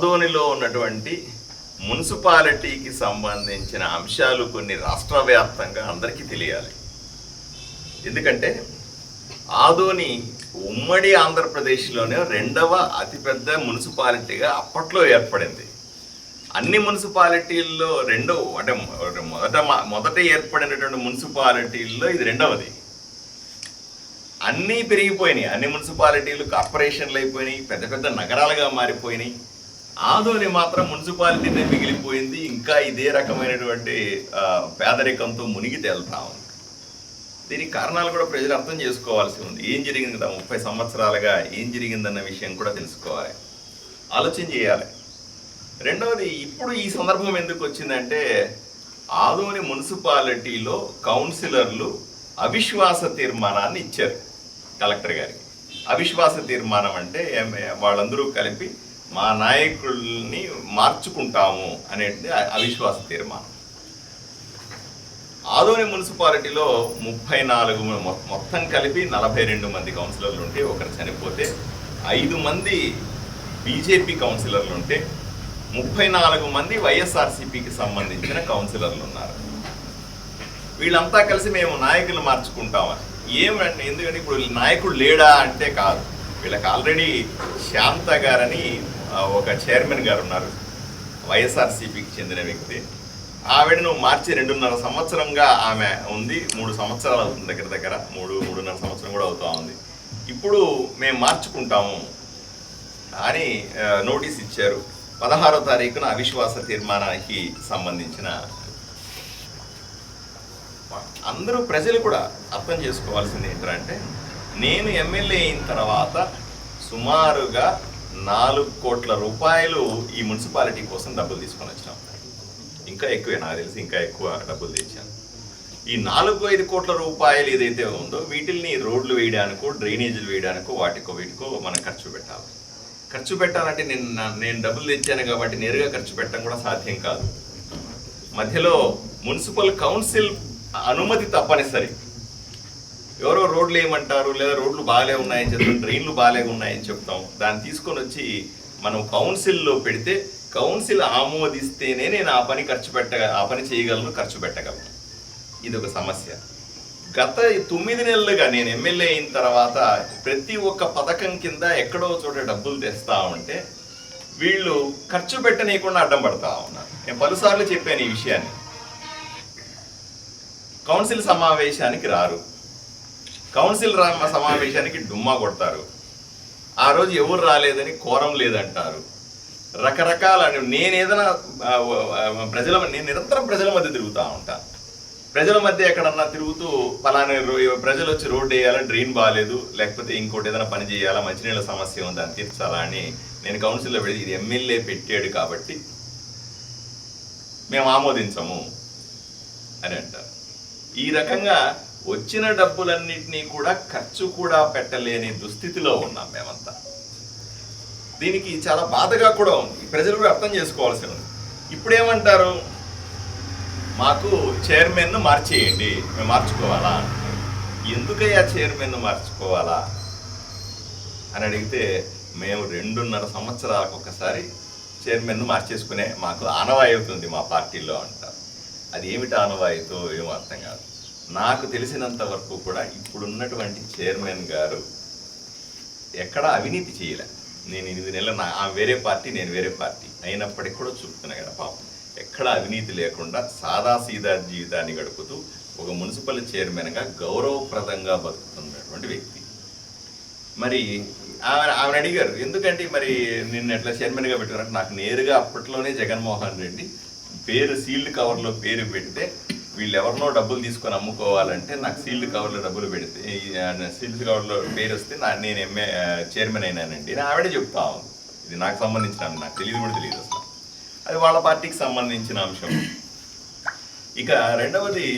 ఆదోనిలో ఉన్నటువంటి మున్సిపాలిటీకి సంబంధించిన అంశాలు కొన్ని రాష్ట్ర వ్యాప్తంగా అందరికీ తెలియాలి. ఎందుకంటే ఆదోని ఉమ్మడి ఆంధ్రప్రదేశ్లోనే రెండవ అతిపెద్ద మున్సిపాలిటీగా అప్పట్లో ఏర్పడింది. అన్ని మున్సిపాలిటీల్లో రెండవ అంటే మొదట మొదట ఏర్పడినటువంటి మున్సిపాలిటీల్లో ఇది రెండవది. అన్నీ పెరిగిపోయినాయి. అన్ని మున్సిపాలిటీలు కార్పొరేషన్లు అయిపోయినాయి పెద్ద పెద్ద నగరాలుగా మారిపోయినాయి. ఆదోని మాత్రం మున్సిపాలిటీనే మిగిలిపోయింది. ఇంకా ఇదే రకమైనటువంటి పేదరికంతో మునిగి తేలుతా ఉంది. దీనికి కారణాలు కూడా ప్రజలు అర్థం చేసుకోవాల్సి ఉంది. ఏం జరిగింది కదా? ముప్పై సంవత్సరాలుగా ఏం జరిగిందన్న విషయం కూడా తెలుసుకోవాలి. ఆలోచన చేయాలి. రెండవది ఇప్పుడు ఈ సందర్భం ఎందుకు వచ్చిందంటే ఆదోని మున్సిపాలిటీలో కౌన్సిలర్లు అవిశ్వాస తీర్మానాన్ని ఇచ్చారు కలెక్టర్ గారికి. అవిశ్వాస తీర్మానం అంటే వాళ్ళందరూ కలిపి మా నాయకుల్ని మార్చుకుంటాము అనేది అవిశ్వాస తీర్మానం. ఆదోని మున్సిపాలిటీలో ముప్పై నాలుగు మొత్తం కలిపి నలభై రెండు మంది కౌన్సిలర్లు ఉంటే ఒకరు చనిపోతే ఐదు మంది బీజేపీ కౌన్సిలర్లు ఉంటే ముప్పై నాలుగు మంది వైఎస్ఆర్సీపీకి సంబంధించిన కౌన్సిలర్లు ఉన్నారు. వీళ్ళంతా కలిసి మేము నాయకులు మార్చుకుంటామని ఏమంటే ఎందుకంటే ఇప్పుడు నాయకుడు లేడా అంటే కాదు. వీళ్ళకి ఆల్రెడీ శాంత గారని ఒక చైర్మన్ గారు ఉన్నారు. వైఎస్ఆర్సీపీకి చెందిన వ్యక్తి. ఆవిడను మార్చి రెండున్నర సంవత్సరంగా ఆమె ఉంది. మూడు సంవత్సరాలు అవుతుంది దగ్గర దగ్గర. మూడు మూడున్నర సంవత్సరం కూడా అవుతా ఉంది. ఇప్పుడు మేము మార్చుకుంటాము అని నోటీస్ ఇచ్చారు. పదహారో తారీఖున అవిశ్వాస తీర్మానానికి సంబంధించిన అందరూ ప్రజలు కూడా అర్థం చేసుకోవాల్సింది ఏంటంటే నేను ఎమ్మెల్యే అయిన తర్వాత సుమారుగా నాలుగు కోట్ల రూపాయలు ఈ మున్సిపాలిటీ కోసం డబ్బులు తీసుకొని వచ్చినాం. ఇంకా ఎక్కువే నాకు తెలిసి ఇంకా ఎక్కువ డబ్బులు తెచ్చాను. ఈ నాలుగు ఐదు కోట్ల రూపాయలు ఏదైతే ఉందో వీటిల్ని రోడ్లు వేయడానికో డ్రైనేజీలు వేయడానికో వాటికో వీటికో మనం ఖర్చు పెట్టాలి. ఖర్చు పెట్టాలంటే నేను నేను డబ్బులు తెచ్చాను కాబట్టి నేరుగా ఖర్చు పెట్టడం కూడా సాధ్యం కాదు. మధ్యలో మున్సిపల్ కౌన్సిల్ అనుమతి తప్పనిసరి. ఎవరో రోడ్లు ఏమంటారు లేదా రోడ్లు బాగాలే ఉన్నాయని చెప్తాం డ్రైన్లు బాగాలే ఉన్నాయని చెప్తాం. దాన్ని తీసుకొని వచ్చి మనం కౌన్సిల్లో పెడితే కౌన్సిల్ ఆమోదిస్తేనే నేను ఆ పని ఖర్చు పెట్ట ఆ పని చేయగలను ఖర్చు పెట్టగలను. ఇది ఒక సమస్య. గత తొమ్మిది నెలలుగా నేను ఎమ్మెల్యే అయిన తర్వాత ప్రతి ఒక్క పథకం కింద ఎక్కడో చోట డబ్బులు తెస్తా ఉంటే వీళ్ళు ఖర్చు పెట్టనీయకుండా అడ్డం పడతా ఉన్నారు. నేను పలుసార్లు చెప్పాను ఈ విషయాన్ని. కౌన్సిల్ సమావేశానికి రారు. కౌన్సిల్ రా సమావేశానికి డుమ్మా కొడతారు. ఆ రోజు ఎవరు రాలేదని కోరం లేదంటారు. రకరకాల నేను ఏదైనా ప్రజల నేను నిరంతరం ప్రజల మధ్య తిరుగుతూ ఉంటాను ప్రజల మధ్య ఎక్కడన్నా తిరుగుతూ పలానా ప్రజలు వచ్చి రోడ్డు వేయాలా డ్రైన్ బాగాలేదు లేకపోతే ఇంకోటి ఏదైనా పని చేయాలా మంచినీళ్ళ సమస్య ఉంది దాన్ని తీర్చాలా అని నేను కౌన్సిల్లో పెడితే ఇది ఎమ్మెల్యే పెట్టాడు కాబట్టి మేము ఆమోదించము అని అంటారు. ఈ రకంగా వచ్చిన డబ్బులన్నింటినీ కూడా ఖర్చు కూడా పెట్టలేని దుస్థితిలో ఉన్నాం మేమంతా. దీనికి చాలా బాధగా కూడా ఉంది. ప్రజలు కూడా అర్థం చేసుకోవాల్సి ఉంది. ఇప్పుడేమంటారు? మాకు చైర్మన్ను మార్చేయండి. మేము మార్చుకోవాలా? ఎందుకయ్యా చైర్మన్ను మార్చుకోవాలా? అని అడిగితే మేము రెండున్నర సంవత్సరాలకు ఒకసారి చైర్మన్ను మార్చేసుకునే మాకు ఆనవాయితీ ఉంది మా పార్టీలో అంటారు. అది ఏమిటి ఆనవాయితీ? ఏమో అర్థం కాదు. నాకు తెలిసినంత వరకు కూడా ఇప్పుడున్నటువంటి చైర్మన్ గారు ఎక్కడా అవినీతి చేయలే. నేను ఎనిమిది నెలలు నా ఆ వేరే పార్టీ నేను వేరే పార్టీ అయినప్పటికీ కూడా చూపుతున్నా కదా పాపం. ఎక్కడ అవినీతి లేకుండా సాదా సీదా జీవితాన్ని గడుపుతూ ఒక మున్సిపల్ చైర్మన్గా గౌరవప్రదంగా బతుకుతున్నటువంటి వ్యక్తి. మరి ఆమె ఆమెను అడిగారు ఎందుకంటే మరి నిన్ను ఎట్లా చైర్మన్గా పెట్టారంటే? నాకు నేరుగా అప్పట్లోనే జగన్మోహన్ రెడ్డి పేరు సీల్డ్ కవర్లో పేరు పెడితే వీళ్ళు ఎవరినో డబ్బులు తీసుకొని అమ్ముకోవాలంటే నాకు సీల్డ్ కవర్లో డబ్బులు పెడితే సీల్డ్ కవర్లో పేరు వస్తే నా నేను ఎంఏ చైర్మన్ అయినానండి. నేను ఆవిడే చెప్తా ఉంది. ఇది నాకు సంబంధించిన నాకు తెలియదు కూడా తెలియదు అసలు. అది వాళ్ళ పార్టీకి సంబంధించిన అంశం. ఇక రెండవది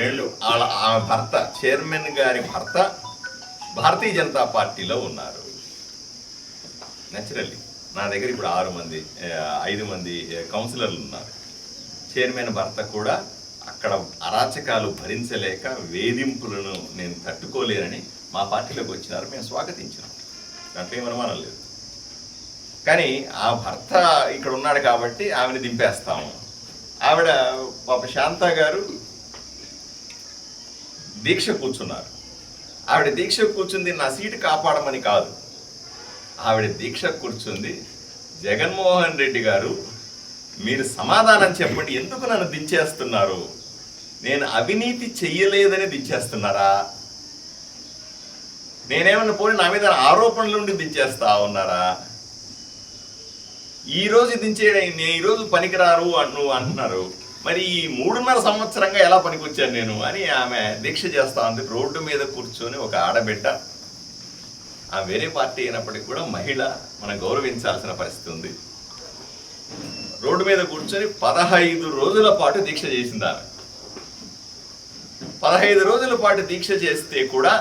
రెండు వాళ్ళ ఆ భర్త చైర్మన్ గారి భర్త భారతీయ జనతా పార్టీలో ఉన్నారు. నేచురల్లీ నా దగ్గర ఇప్పుడు ఆరు మంది ఐదు మంది కౌన్సిలర్లు ఉన్నారు. చైర్మన్ భర్త కూడా అక్కడ అరాచకాలు భరించలేక వేధింపులను నేను తట్టుకోలేనని మా పార్టీలోకి వచ్చినారు. మేము స్వాగతించినాం. దాంట్లో ఏం అనుమానం లేదు. కానీ ఆ భర్త ఇక్కడ ఉన్నాడు కాబట్టి ఆమెను దింపేస్తాము. ఆవిడ పాప శాంత గారు దీక్ష కూర్చున్నారు. ఆవిడ దీక్ష కూర్చుంది నా సీటు కాపాడమని కాదు. ఆవిడ దీక్ష కూర్చుంది జగన్మోహన్ రెడ్డి గారు మీరు సమాధానం చెప్పండి. ఎందుకు నన్ను దించేస్తున్నారు? నేను అవినీతి చెయ్యలేదని దించేస్తున్నారా? నేనేమన్నా పోయి నా మీద ఆరోపణల నుండి దించేస్తా ఉన్నారా? ఈరోజు దించే నేను ఈ రోజు పనికిరారు అని అంటున్నారు. మరి ఈ మూడున్నర సంవత్సరంగా ఎలా పనికొచ్చాను నేను అని ఆమె దీక్ష చేస్తా ఉంది. రోడ్డు మీద కూర్చొని ఒక ఆడబిడ్డ. ఆ వేరే పార్టీ అయినప్పటికీ కూడా మహిళ మనం గౌరవించాల్సిన పరిస్థితి ఉంది. రోడ్డు మీద కూర్చొని పదహైదు రోజుల పాటు దీక్ష చేసింది ఆమె పదహైదు రోజుల పాటు దీక్ష చేస్తే కూడా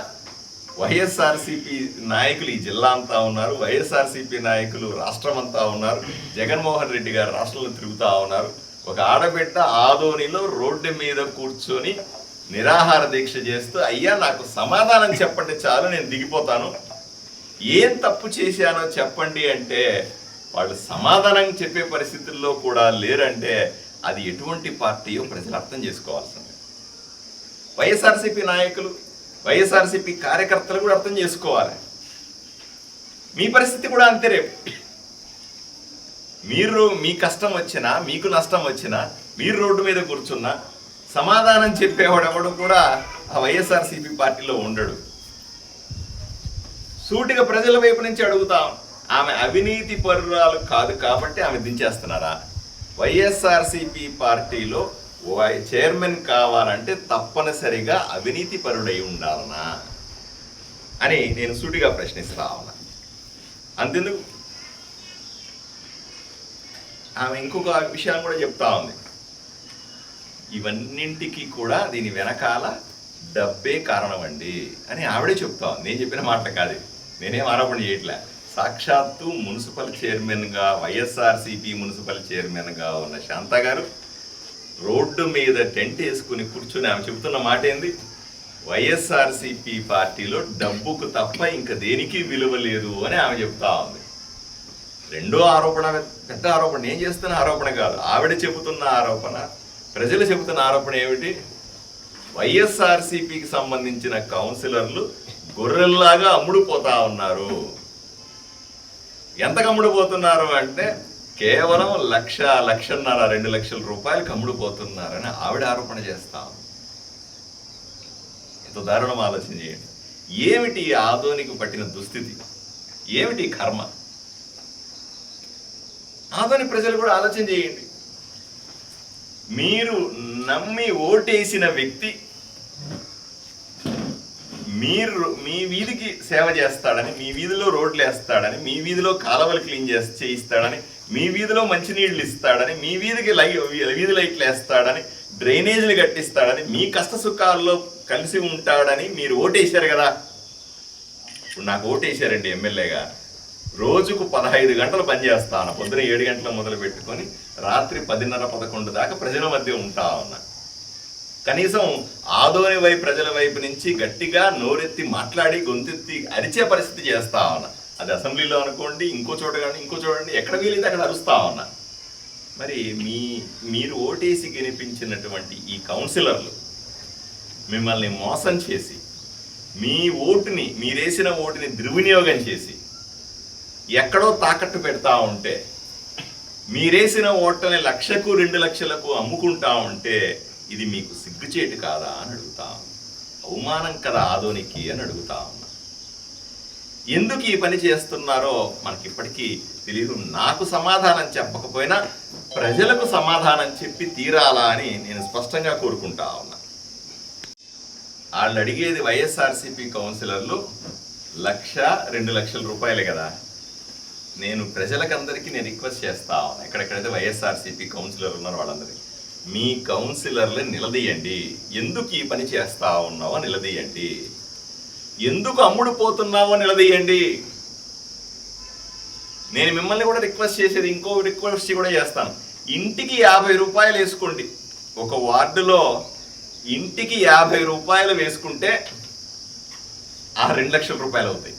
వైఎస్ఆర్సీపీ నాయకులు ఈ జిల్లా అంతా ఉన్నారు. వైఎస్ఆర్సీపీ నాయకులు రాష్ట్రం అంతా ఉన్నారు. జగన్మోహన్ రెడ్డి గారు రాష్ట్రంలో తిరుగుతూ ఉన్నారు. ఒక ఆడబిడ్డ ఆదోనిలో రోడ్డు మీద కూర్చొని నిరాహార దీక్ష చేస్తూ అయ్యా నాకు సమాధానం చెప్పండి చాలు నేను దిగిపోతాను. ఏం తప్పు చేశానో చెప్పండి అంటే వాళ్ళు సమాధానం చెప్పే పరిస్థితుల్లో కూడా లేరంటే అది ఎటువంటి పార్టీయో ప్రజలు అర్థం చేసుకోవాల్సింది వైఎస్ఆర్సీపీ నాయకులు వైఎస్ఆర్సీపీ కార్యకర్తలు కూడా అర్థం చేసుకోవాలి. మీ పరిస్థితి కూడా అంతే రేపు. మీరు మీ కష్టం వచ్చినా మీకు నష్టం వచ్చినా మీరు రోడ్డు మీద కూర్చున్నా సమాధానం చెప్పేవాడెవడు కూడా ఆ వైఎస్ఆర్సీపీ పార్టీలో ఉండడు. సూటిగా ప్రజల వైపు నుంచి అడుగుతాం. ఆమె అవినీతి పరురాలు కాదు కాబట్టి ఆమె దించేస్తున్నారా? వైఎస్ఆర్సీపీ పార్టీలో వై- చైర్మన్ కావాలంటే తప్పనిసరిగా అవినీతి పరుడై ఉండాలనా? అని నేను సూటిగా ప్రశ్నిస్తా అంతెందుకు? ఆమె ఇంకొక విషయాన్ని కూడా చెప్తా ఉంది. ఇవన్నింటికి కూడా దీని వెనకాల డబ్బే కారణం అండి అని ఆవిడే చెప్తా ఉంది. నేను చెప్పిన మాట కాదు నేనేం ఆరోపణ చేయట్లే. సాక్షాత్తు మున్సిపల్ చైర్మన్గా వైఎస్ఆర్సీపీ మున్సిపల్ చైర్మన్గా ఉన్న శాంత గారు రోడ్డు మీద టెంట్ వేసుకుని కూర్చుని ఆమె చెబుతున్న మాట ఏంది? వైఎస్ఆర్సీపీ పార్టీలో డబ్బుకు తప్ప ఇంకా దేనికి విలువ లేదు అని ఆమె చెప్తా ఉంది. రెండో ఆరోపణ పెద్ద ఆరోపణ నేను చేస్తున్న ఆరోపణ కాదు. ఆవిడ చెబుతున్న ఆరోపణ ప్రజలు చెబుతున్న ఆరోపణ ఏమిటి? వైఎస్ఆర్సీపీకి సంబంధించిన కౌన్సిలర్లు గొర్రెల్లాగా అమ్ముడుపోతా ఉన్నారు. ఎంత కమ్ముడుపోతున్నారు అంటే కేవలం లక్ష లక్షన్నర రెండు లక్షల రూపాయలు కమ్ముడుపోతున్నారని ఆవిడ ఆరోపణ చేస్తాం ఉంది. ఎంత దారుణం ఆలోచన చేయండి. ఏమిటి ఆధోనికి పట్టిన దుస్థితి? ఏమిటి కర్మ? ఆధోని ప్రజలు కూడా ఆలోచన చేయండి. మీరు నమ్మి ఓటేసిన వ్యక్తి మీరు మీ వీధికి సేవ చేస్తాడని మీ వీధిలో రోడ్లు వేస్తాడని మీ వీధిలో కాలువలు క్లీన్ చేసి చేయిస్తాడని మీ వీధిలో మంచినీళ్ళు ఇస్తాడని మీ వీధికి లై వీధి లైట్లు వేస్తాడని డ్రైనేజీలు కట్టిస్తాడని మీ కష్ట సుఖాల్లో కలిసి ఉంటాడని మీరు ఓటేశారు కదా. ఇప్పుడు నాకు ఓటేశారండి ఎమ్మెల్యేగా రోజుకు పదహైదు గంటలు పనిచేస్తాను పొద్దున ఏడు గంటల మొదలు పెట్టుకొని రాత్రి పదిన్నర పదకొండు దాకా ప్రజల మధ్య ఉంటా ఉన్నా. కనీసం ఆదోని వైపు ప్రజల వైపు నుంచి గట్టిగా నోరెత్తి మాట్లాడి గొంతెత్తి అరిచే పరిస్థితి చేస్తా ఉన్నా. అది అసెంబ్లీలో అనుకోండి ఇంకో చోట కానీ ఇంకో చూడండి ఎక్కడ వీలైతే అక్కడ అరుస్తా ఉన్నా. మరి మీ మీరు ఓటేసి గెలిపించినటువంటి ఈ కౌన్సిలర్లు మిమ్మల్ని మోసం చేసి మీ ఓటుని మీరేసిన ఓటుని దుర్వినియోగం చేసి ఎక్కడో తాకట్టు పెడతా ఉంటే మీరేసిన ఓట్లని లక్షకు రెండు లక్షలకు అమ్ముకుంటా ఉంటే ఇది మీకు సిగ్గుచేటు కాదా అని అడుగుతా. అవమానం కదా ఆదోనికి అని అడుగుతా. ఉన్నా ఎందుకు ఈ పని చేస్తున్నారో మనకి ఇప్పటికీ తెలియదు నాకు సమాధానం చెప్పకపోయినా ప్రజలకు సమాధానం చెప్పి తీరాలా అని నేను స్పష్టంగా కోరుకుంటా ఉన్నా. వాళ్ళు అడిగేది వైఎస్ఆర్సీపీ కౌన్సిలర్లు లక్ష రెండు లక్షల రూపాయలే కదా. నేను ప్రజలకందరికీ నేను రిక్వెస్ట్ చేస్తా ఉన్నా. ఎక్కడెక్కడైతే వైఎస్ఆర్సీపీ కౌన్సిలర్ ఉన్నారు వాళ్ళందరికీ. మీ కౌన్సిలర్లు నిలదీయండి. ఎందుకు ఈ పని చేస్తా ఉన్నావో నిలదీయండి. ఎందుకు అమ్ముడు పోతున్నావో నిలదీయండి. నేను మిమ్మల్ని కూడా రిక్వెస్ట్ చేసేది ఇంకో రిక్వెస్ట్ కూడా చేస్తాను. ఇంటికి యాభై రూపాయలు వేసుకోండి. ఒక వార్డులో ఇంటికి యాభై రూపాయలు వేసుకుంటే ఆ రెండు లక్షల రూపాయలు అవుతాయి.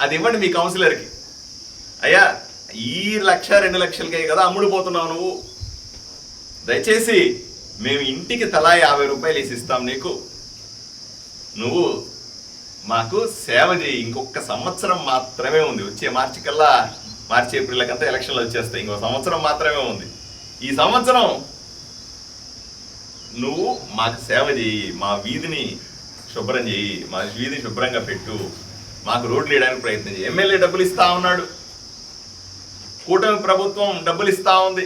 అది ఇవ్వండి మీ కౌన్సిలర్కి. అయ్యా ఈ లక్ష రెండు లక్షలకే కదా అమ్ముడుపోతున్నావు నువ్వు. దయచేసి మేము ఇంటికి తలా యాభై రూపాయలు వేసి ఇస్తాం నీకు. నువ్వు మాకు సేవ చేయి ఇంకొక సంవత్సరం మాత్రమే ఉంది. వచ్చే మార్చి కల్లా మార్చి ఏప్రిల్ కంతా ఎలక్షన్లు వచ్చేస్తాయి. ఇంకో సంవత్సరం మాత్రమే ఉంది. ఈ సంవత్సరం నువ్వు మాకు సేవ చేయి మా వీధిని శుభ్రం చేయి మా వీధిని శుభ్రంగా పెట్టు. మాకు రోడ్లు వేయడానికి ప్రయత్నం చేయి ఎమ్మెల్యే డబ్బులు ఇస్తా ఉన్నాడు. కూటమి ప్రభుత్వం డబ్బులు ఇస్తా ఉంది.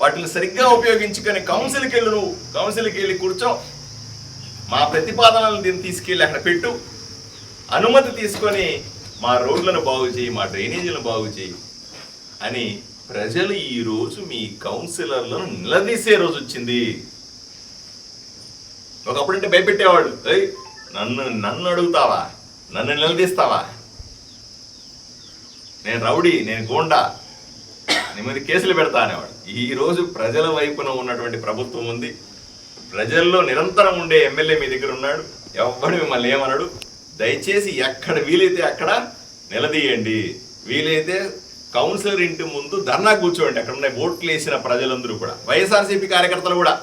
వాటిని సరిగ్గా ఉపయోగించుకొని కౌన్సిల్కి వెళ్ళు నువ్వు. కౌన్సిల్కి వెళ్ళి కూర్చో. మా ప్రతిపాదనలను దీన్ని తీసుకెళ్ళి అక్కడ పెట్టు. అనుమతి తీసుకొని మా రోడ్లను బాగు చేయి మా డ్రైనేజీలను బాగు చేయి అని ప్రజలు ఈ రోజు మీ కౌన్సిలర్లను నిలదీసే రోజు వచ్చింది. ఒకప్పుడంటే భయపెట్టేవాడు ఏయ్ నన్ను నన్ను అడుగుతావా? నన్ను నిలదీస్తావా? నేను రౌడీ నేను గోండా. నీ మీద కేసులు పెడతా అనేవాడు ఈరోజు ప్రజల వైపున ఉన్నటువంటి ప్రభుత్వం ఉంది. ప్రజల్లో నిరంతరం ఉండే ఎమ్మెల్యే మీ దగ్గర ఉన్నాడు. ఎవ్వడు మిమ్మల్ని ఏమన్నాడు దయచేసి ఎక్కడ వీలైతే అక్కడ నిలదీయండి. వీలైతే కౌన్సిలర్ ఇంటి ముందు ధర్నా కూర్చోండి. అక్కడ ఉన్న ఓట్లు వేసిన ప్రజలందరూ కూడా. వైఎస్ఆర్సీపీ కార్యకర్తలు కూడా.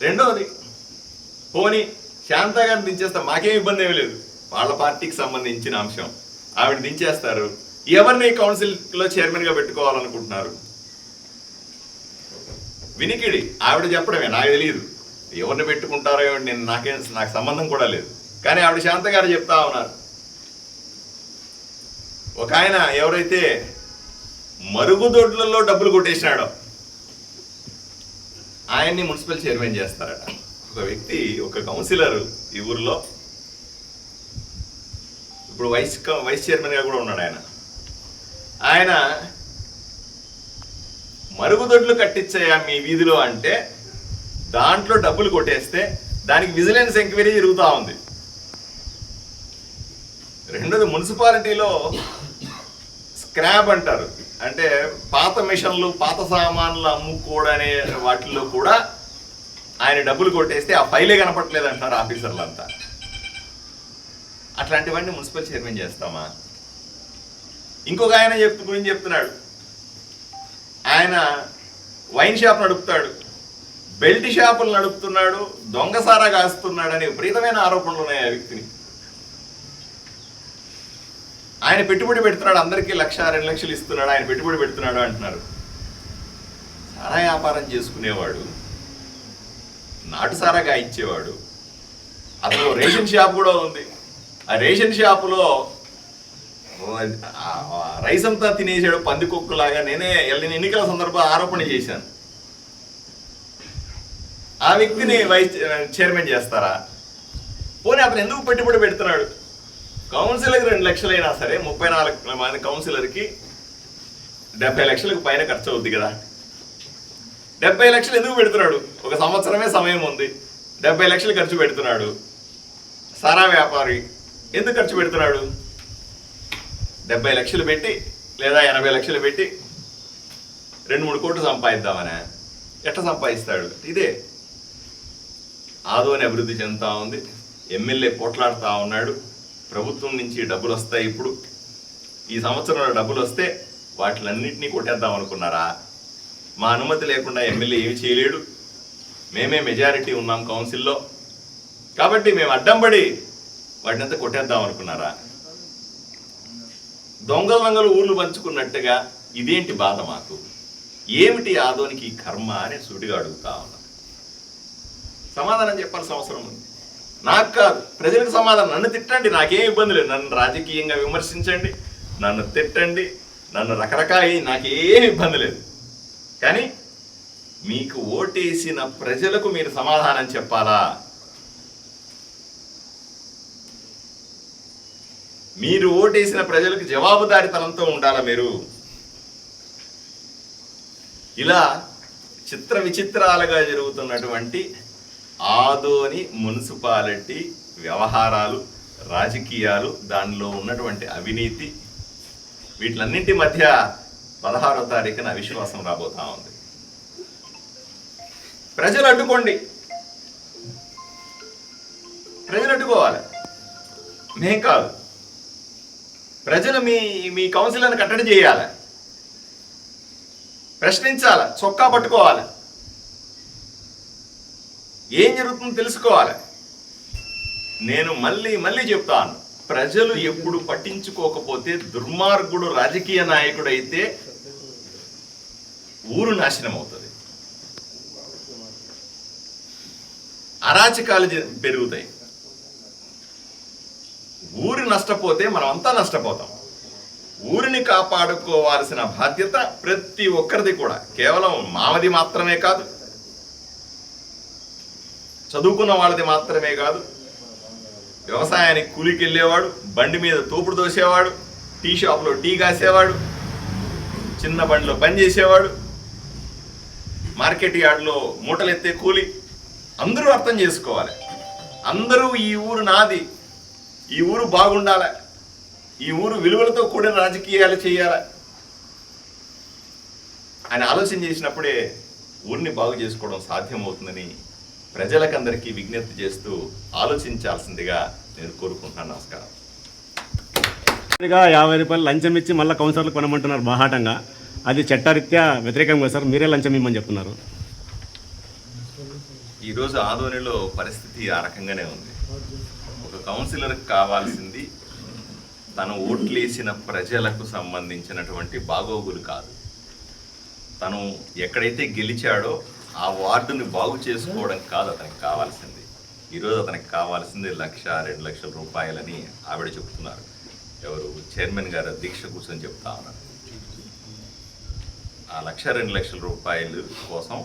రెండవది పోనీ శాంత గారిని దించేస్తా మాకేం ఇబ్బంది ఏమీ లేదు. వాళ్ళ పార్టీకి సంబంధించిన అంశం. ఆవిడ దించేస్తారు. ఎవరిని కౌన్సిల్లో చైర్మన్గా పెట్టుకోవాలనుకుంటున్నారు? వినికిడి. ఆవిడ చెప్పడమే. నాకు తెలియదు ఎవరిని పెట్టుకుంటారో నేను నాకేం నాకు సంబంధం కూడా లేదు. కానీ ఆవిడ శాంత గారు చెప్తా ఉన్నారు. ఒక ఆయన ఎవరైతే మరుగుదొడ్లలో డబ్బులు కొట్టేసినాడో ఆయన్ని మున్సిపల్ చైర్మన్ చేస్తారట. ఒక వ్యక్తి ఒక కౌన్సిలర్ ఈ ఊర్లో. ఇప్పుడు వైస్ వైస్ చైర్మన్గా కూడా ఉన్నాడు ఆయన. ఆయన మరుగుదొడ్లు కట్టించాయా మీ వీధిలో అంటే దాంట్లో డబ్బులు కొట్టేస్తే దానికి విజిలెన్స్ ఎంక్వైరీ జరుగుతూ ఉంది. రెండోది మున్సిపాలిటీలో స్క్రాప్ అంటారు. అంటే పాత మిషన్లు పాత సామాన్లు అమ్ముకోవడనే వాటిల్లో కూడా ఆయన డబ్బులు కొట్టేస్తే ఆ ఫైలే కనపట్లేదు అంటారు ఆఫీసర్లు అంతా అట్లాంటివన్నీ మున్సిపల్ చైర్మన్ చేస్తామా? ఇంకొక ఆయన చెప్తు గురించి చెప్తున్నాడు. ఆయన వైన్ షాప్ నడుపుతాడు. బెల్ట్ షాపులు నడుపుతున్నాడు. దొంగసారా కాస్తున్నాడు అనే విపరీతమైన ఆరోపణలు ఉన్నాయి ఆ వ్యక్తిని. ఆయన పెట్టుబడి పెడుతున్నాడు అందరికీ లక్ష రెండు లక్షలు ఇస్తున్నాడు ఆయన పెట్టుబడి పెడుతున్నాడు అంటున్నారు. సారా వ్యాపారం చేసుకునేవాడు నాటు ఇచ్చేవాడు. అతను రేషన్ షాప్ కూడా ఉంది. ఆ రేషన్ షాపులో రైస్ అంతా తినేసాడు పందికొక్కులాగా నేనే వెళ్ళిన ఎన్నికల సందర్భంలో ఆరోపణ చేశాను. ఆ వ్యక్తిని వైస్ చైర్మన్ చేస్తారా? పోనీ అతను ఎందుకు పెట్టుబడి పెడుతున్నాడు? కౌన్సిలర్కి రెండు లక్షలైనా సరే ముప్పై నాలుగు మంది కౌన్సిలర్కి డెబ్బై లక్షలకు పైన ఖర్చు అవుద్ది కదా. డెబ్బై లక్షలు ఎందుకు పెడుతున్నాడు? ఒక సంవత్సరమే సమయం ఉంది. డెబ్బై లక్షలు ఖర్చు పెడుతున్నాడు. సారా వ్యాపారి ఎందుకు ఖర్చు పెడుతున్నాడు? డెబ్బై లక్షలు పెట్టి లేదా ఎనభై లక్షలు పెట్టి రెండు మూడు కోట్లు సంపాదిద్దామనే. ఎట్లా సంపాదిస్తాడు? ఇదే. ఆదోని అభివృద్ధి చెందుతూ ఉంది. ఎమ్మెల్యే పోట్లాడుతూ ఉన్నాడు. ప్రభుత్వం నుంచి డబ్బులు వస్తాయి ఇప్పుడు. ఈ సంవత్సరంలో డబ్బులు వస్తే వాటిలన్నింటినీ కొట్టేద్దాం అనుకున్నారా? మా అనుమతి లేకుండా ఎమ్మెల్యే ఏమి చేయలేడు. మేమే మెజారిటీ ఉన్నాం కౌన్సిల్లో. కాబట్టి మేము అడ్డం పడి వాటినంతా కొట్టేద్దాం అనుకున్నారా? దొంగల దొంగలు ఊర్లు పంచుకున్నట్టుగా ఇదేంటి బాధ మాకు? ఏమిటి ఆదోనికి కర్మ అని సూటిగా అడుగుతా ఉన్నా. సమాధానం చెప్పాల్సిన అవసరం ఉంది. నాకు కాదు ప్రజలకు సమాధానం. నన్ను తిట్టండి నాకేం ఇబ్బంది లేదు. నన్ను రాజకీయంగా విమర్శించండి నన్ను తిట్టండి నన్ను రకరకాల నాకేం ఇబ్బంది లేదు. కానీ మీకు ఓటేసిన ప్రజలకు మీరు సమాధానం చెప్పాలా? మీరు ఓటేసిన ప్రజలకు జవాబుదారితనంతో ఉండాలా మీరు? ఇలా చిత్ర విచిత్రాలుగా జరుగుతున్నటువంటి ఆదోని మున్సిపాలిటీ వ్యవహారాలు రాజకీయాలు దానిలో ఉన్నటువంటి అవినీతి వీటిలన్నింటి మధ్య పదహారో తారీఖున అవిశ్వాసం రాబోతా ఉంది. ప్రజలు అడ్డుకోండి. ప్రజలు అడ్డుకోవాలి. మేం కాదు. ప్రజలు మీ మీ కౌన్సిలర్ని కట్టడి చేయాలి. ప్రశ్నించాలి చొక్కా పట్టుకోవాలి. ఏం జరుగుతుందో తెలుసుకోవాలి. నేను మళ్ళీ మళ్ళీ చెప్తాను. ప్రజలు ఎప్పుడు పట్టించుకోకపోతే దుర్మార్గుడు రాజకీయ నాయకుడైతే ఊరు నాశనం అవుతుంది. అరాచకాలు పెరుగుతాయి. ఊరి నష్టపోతే మనం అంతా నష్టపోతాం. ఊరిని కాపాడుకోవాల్సిన బాధ్యత ప్రతి ఒక్కరిది కూడా. కేవలం మామది మాత్రమే కాదు. చదువుకున్న వాళ్ళది మాత్రమే కాదు. వ్యవసాయానికి కూలికి వెళ్ళేవాడు బండి మీద తోపుడు దోసేవాడు టీ షాప్లో టీ కాసేవాడు చిన్న బండిలో పని చేసేవాడు మార్కెట్ యార్డ్లో మూటలు ఎత్తే కూలి. అందరూ అర్థం చేసుకోవాలి. అందరూ ఈ ఊరు నాది. ఈ ఊరు బాగుండాలి. ఈ ఊరు విలువలతో కూడిన రాజకీయాలు చేయాలి. ఆయన ఆలోచన చేసినప్పుడే ఊరిని బాగు చేసుకోవడం సాధ్యమవుతుందని ప్రజలకందరికీ విజ్ఞప్తి చేస్తూ ఆలోచించాల్సిందిగా నేను కోరుకుంటున్నాను. నమస్కారం. యాభై రూపాయలు లంచం ఇచ్చి మళ్ళీ కౌన్సిలర్లు కొనమంటున్నారు బాహాటంగా. అది చట్టరీత్యా వ్యతిరేకం కదా సార్? మీరే లంచం ఇమ్మని చెప్తున్నారు. ఈరోజు ఆదోనిలో పరిస్థితి ఆ రకంగానే ఉంది. కౌన్సిలర్కి కావాల్సింది తను ఓట్లేసిన ప్రజలకు సంబంధించినటువంటి బాగోగులు కాదు. తను ఎక్కడైతే గెలిచాడో ఆ వార్డుని బాగు చేసుకోవడం కాదు అతనికి కావాల్సింది. ఈరోజు అతనికి కావాల్సింది లక్ష రెండు లక్షల రూపాయలని ఆవిడ చెప్తున్నారు. ఎవరు? చైర్మన్ గారు దీక్ష కూర్చొని చెప్తా ఉన్నారు. ఆ లక్ష రెండు లక్షల రూపాయలు కోసం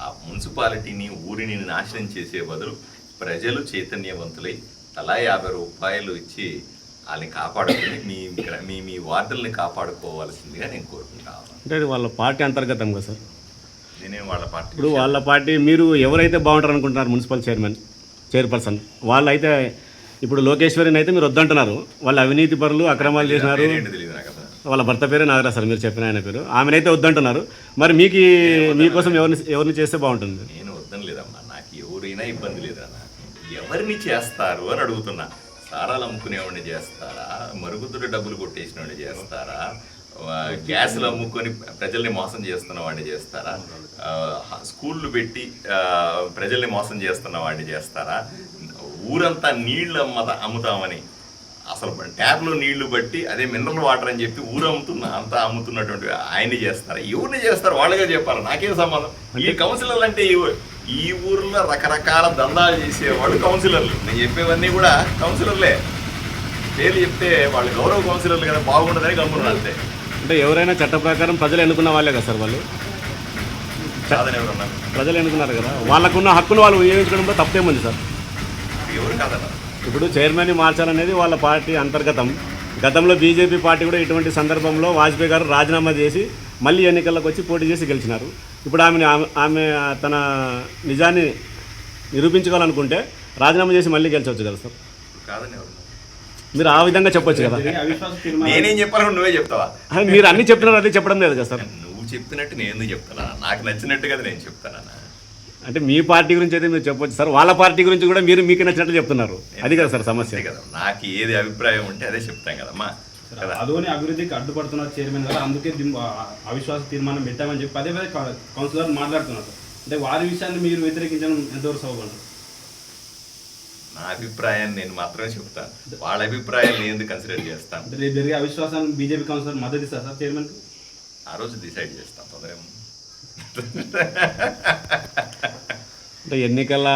ఆ మున్సిపాలిటీని ఊరిని నాశనం చేసే బదులు ప్రజలు చైతన్యవంతులై తలా యాభై రూపాయలు ఇచ్చి వాళ్ళని కాపాడుకుని మీ గ్ర- మీ మీ వార్డుల్ని కాపాడుకోవాల్సిందిగా నేను కోరుకుంటా. ఉన్నాను అంటే వాళ్ళ పార్టీ అంతర్గతం కదా సార్. నేనేం వాళ్ళ పార్టీ ఇప్పుడు వాళ్ళ పార్టీ మీరు ఎవరైతే బాగుంటారు అనుకుంటున్నారు మున్సిపల్ చైర్మన్ చైర్పర్సన్ వాళ్ళైతే ఇప్పుడు లోకేశ్వరిని అయితే మీరు వద్దంటున్నారు. వాళ్ళ అవినీతి పరులు అక్రమాలు చేసినారు. వాళ్ళ భర్త పేరే నాగరాజ్ సార్ మీరు చెప్పిన ఆయన పేరు. ఆమెనైతే వద్దంటున్నారు. మరి మీకు మీకోసం ఎవరిని ఎవరిని చేస్తే బాగుంటుంది? నేను వద్దని లేదమ్మా నాకు ఎవరైనా ఇబ్బంది లేదన్న ఎవరిని చేస్తారు అని అడుగుతున్నా. సారాలు అమ్ముకునేవాడిని చేస్తారా? మరుగుతుడు డబ్బులు కొట్టేసిన చేస్తారా? ఆ, గ్యాసులు అమ్ముకొని ప్రజల్ని మోసం చేస్తున్న వాడిని చేస్తారా స్కూళ్ళు పెట్టి ప్రజల్ని మోసం చేస్తున్న వాడిని చేస్తారా? ఊరంతా నీళ్ళు అమ్మత అమ్ముతామని. అసలు ట్యాప్లో నీళ్ళు బట్టి అదే మినరల్ వాటర్ అని చెప్పి ఊరు అమ్ముతున్న అంతా అమ్ముతున్నటువంటి ఆయన్ని చేస్తారు? ఎవరిని చేస్తారు వాళ్ళగా చెప్పాలి. నాకేం సంబంధం? ఈ కౌన్సిలర్లు అంటే ఈ ఊర్లో రకరకాల దందాలు చేసేవాళ్ళు కౌన్సిలర్లు. నేను చెప్పేవన్నీ కూడా కౌన్సిలర్లే. పేర్లు చెప్తే వాళ్ళు గౌరవ కౌన్సిలర్లు కదా బాగుండదని గమ్మున్నారు అంతే. అంటే ఎవరైనా చట్ట ప్రకారం ప్రజలు ఎన్నుకున్న వాళ్ళే కదా సార్ వాళ్ళు? కాదని ఎవరన్నా? ప్రజలు ఎన్నుకున్నారు కదా. వాళ్ళకున్న హక్కును వాళ్ళు వినియోగించడంలో తప్పేముంది సార్. ఎవరు కాదన్నారు ఇప్పుడు చైర్మన్ని మార్చాలనేది వాళ్ళ పార్టీ అంతర్గతం. గతంలో బీజేపీ పార్టీ కూడా ఇటువంటి సందర్భంలో వాజ్పేయి గారు రాజీనామా చేసి మళ్ళీ ఎన్నికలకు వచ్చి పోటీ చేసి గెలిచినారు. ఇప్పుడు ఆమెని ఆమె ఆమె తన నిజాన్ని నిరూపించుకోవాలనుకుంటే రాజీనామా చేసి మళ్ళీ గెలిచవచ్చు కదా సార్? కాదని మీరు ఆ విధంగా చెప్పొచ్చు కదా? నేనేం చెప్పాలను నువ్వే చెప్తావా? మీరు అన్ని చెప్తున్నారు అదే చెప్పడం లేదు కదా సార్? నువ్వు చెప్పినట్టు నేను ఎందుకు చెప్తానా? నాకు నచ్చినట్టు కదా నేను చెప్తానా? అంటే మీ పార్టీ గురించి అయితే మీరు చెప్పొచ్చు. సార్ వాళ్ళ పార్టీ గురించి కూడా మీరు మీకు నచ్చినట్టు చెప్తున్నారు. అది కదా సార్ సమస్య. కదా. నాకు ఏది అభిప్రాయం ఉంటే అదే చెప్తాం కదమ్మా. కదా అదోని అభివృద్ధికి అడ్డుపడుతున్న చైర్మన్ గారు. అందుకే అవిశ్వాస తీర్మానం పెట్టామని చెప్పి పదే పదే కౌన్సిలర్ మాట్లాడుతున్నారు. అంటే వారి విషయాన్ని మీరు వ్యతిరేకించడం ఎంతవరకు సౌకండి నా అభిప్రాయాన్ని నేను మాత్రమే చెప్తాను వాళ్ళ అభిప్రాయాన్ని ఎందుకు కన్సిడర్ చేస్తాను? అంటే రేపు జరిగే అవిశ్వాసాన్ని బీజేపీ కౌన్సిలర్ మద్దతు ఇస్తారు సార్ చైర్మన్ ఆ రోజు డిసైడ్ చేస్తాం. తొందర అంటే ఎన్నికల